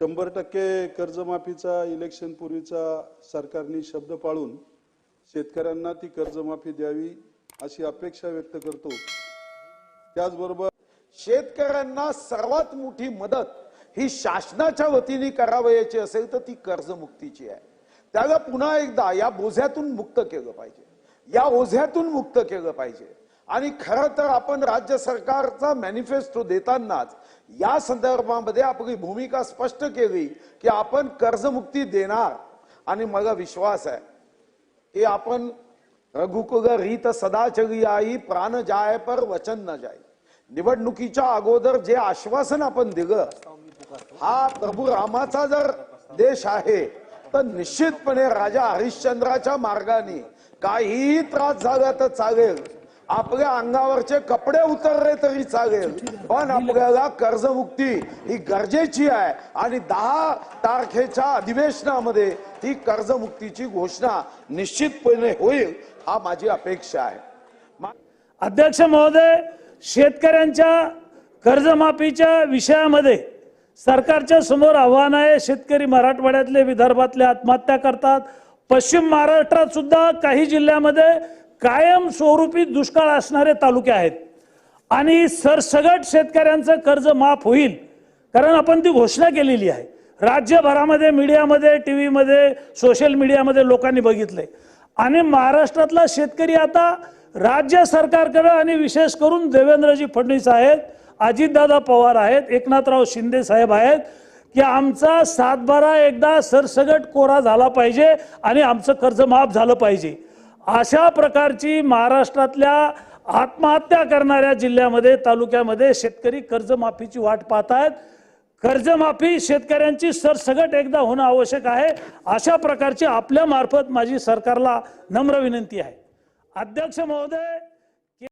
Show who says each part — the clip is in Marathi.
Speaker 1: शंभर टक्के कर्जमाफीचा इलेक्शन पूर्वीचा सरकारने शब्द पाळून शेतकऱ्यांना ती कर्जमाफी द्यावी अशी अपेक्षा व्यक्त करतो. त्याचबरोबर
Speaker 2: शेतकऱ्यांना सर्वात मोठी मदत ही शासनाच्या वतीने करावयाची असेल तर ती कर्जमुक्तीची आहे. त्याला पुन्हा एकदा या बोझ्यातून मुक्त केलं पाहिजे. या ओझ्यातून मुक्त केलं पाहिजे. आणि खरं तर आपण राज्य सरकारचा मॅनिफेस्टो देतानाच या संदर्भामध्ये आपली भूमिका स्पष्ट केली की आपण कर्जमुक्ती देणार. आणि मला विश्वास आहे की आपण रघुकुल रीत सदा चली आई प्राण जाय पर वचन न जाय. निवडणुकीच्या अगोदर जे आश्वासन आपण दिलं हा प्रभू रामाचा जर देश आहे तर निश्चितपणे राजा हरिश्चंद्राच्या मार्गाने काहीही त्रास झाला तर चालेल. आपल्या अंगावरचे कपडे उतरले तरी चालेल. पण आपल्याला कर्जमुक्ती ही गरजेची आहे. आणि दहा तारखेच्या अधिवेशनामध्ये ही कर्जमुक्तीची घोषणा निश्चितपणे होईल हा माझी अपेक्षा आहे.
Speaker 3: अध्यक्ष महोदय शेतकऱ्यांच्या कर्जमाफीच्या विषयामध्ये सरकारच्या समोर आव्हान आहे. शेतकरी मराठवाड्यातले विदर्भातले आत्महत्या करतात. पश्चिम महाराष्ट्रात सुद्धा काही जिल्ह्यामध्ये कायम स्वरूपी दुष्काळ असणारे तालुके आहेत. आणि सरसगट शेतकऱ्यांचं कर्ज माफ होईल कारण आपण ती घोषणा केलेली आहे. राज्यभरामध्ये मीडियामध्ये टी व्हीमध्ये सोशल मीडियामध्ये लोकांनी बघितले आणि महाराष्ट्रातला शेतकरी आता राज्य सरकारकडं आणि विशेष करून देवेंद्रजी फडणवीस आहेत अजितदादा पवार आहेत एकनाथराव शिंदे साहेब आहेत की आमचा सातबारा एकदा सरसगट कोरा झाला पाहिजे आणि आमचं कर्ज माफ झालं पाहिजे. अशा प्रकारची महाराष्ट्रातल्या आत्महत्या करणाऱ्या जिल्ह्यामध्ये तालुक्यामध्ये शेतकरी कर्जमाफीची वाट पाहत आहेत कर्जमाफी शेतकऱ्यांची सरसगट एकदा होणं आवश्यक आहे. अशा प्रकारची आपल्या मार्फत माझी सरकारला नम्र विनंती आहे. अध्यक्ष महोदय